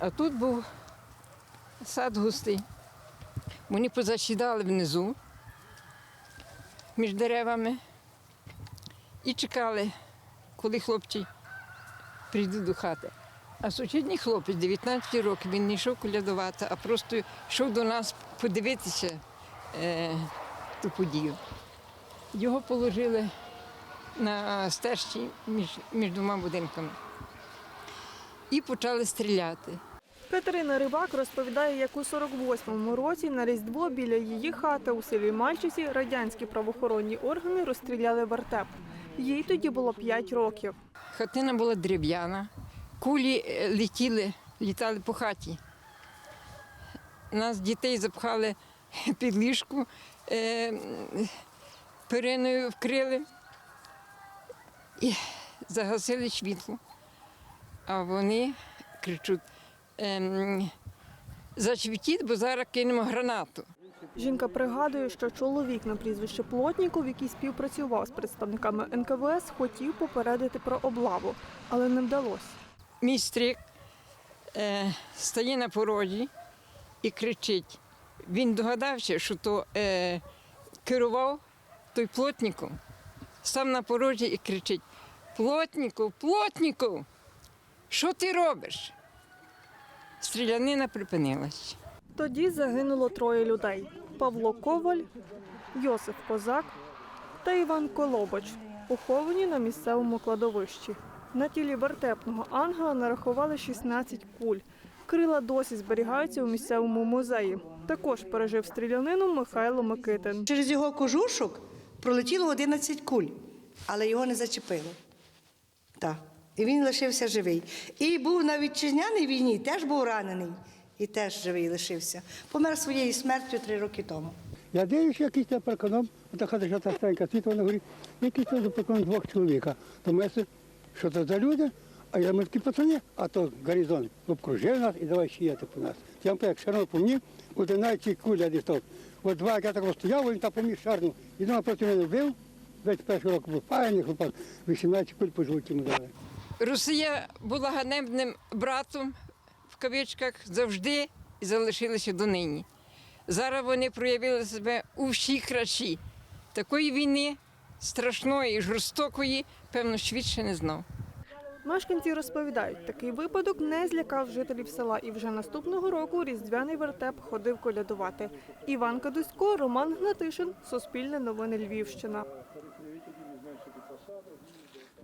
А тут був сад густий. Вони позасідали внизу між деревами і чекали, коли хлопці прийдуть до хати. А сусідній хлопець, 19 років, він не йшов колядувати, а просто йшов до нас подивитися е, ту подію. Його положили на стежці між, між двома будинками і почали стріляти. Катерина Рибак розповідає, як у 48-му році на Різдво біля її хати у селі Мальчисі радянські правоохоронні органи розстріляли вертеп. Їй тоді було 5 років. Хатина була дерев'яна, кулі е, летіли, літали по хаті. Нас дітей запхали під ліжку, е, периною вкрили і загасили світло. А вони кричуть, ем, зачвітіть, бо зараз кинемо гранату. Жінка пригадує, що чоловік на прізвище Плотніков, який співпрацював з представниками НКВС, хотів попередити про облаву, але не вдалося. Мій стрик е, стає на порозі і кричить. Він догадався, що то е, керував той плотником, сам на порозі і кричить: Плотніков, плотніков, що ти робиш? Стрілянина припинилась. Тоді загинуло троє людей: Павло Коваль, Йосиф Козак та Іван Колобоч, поховані на місцевому кладовищі. На тілі вертепного ангела нарахували 16 куль. Крила досі зберігаються у місцевому музеї. Також пережив стрілянину Михайло Микитин. Через його кожушок пролетіло 11 куль, але його не зачепило. Так. І він лишився живий. І був на вітчизняній війні, теж був ранений і теж живий лишився. Помер своєю смертю три роки тому. Я дивлюся, якийсь там парканом, та хата що та старенька світло на горі, якийсь там за двох чоловіка. То ми що це за люди, а я ми такі пацани, а то горизонт обкружив нас і давай сіяти по нас. Я як шарно по мені, 11 куля дістав. От два, я так стояв, він там поміг шарнув. І дома проти мене вбив, 21 року був паяний хлопак, 18 куль по животі йому дали. Росія була ганебним братом в кавичках завжди і залишилася донині. Зараз вони проявили себе у всій красі. Такої війни страшної, жорстокої, певно, ще не знав. Мешканці розповідають, такий випадок не злякав жителів села, і вже наступного року різдвяний вертеп ходив колядувати. Іван Кадусько, Роман Гнатишин, Суспільне новини Львівщина.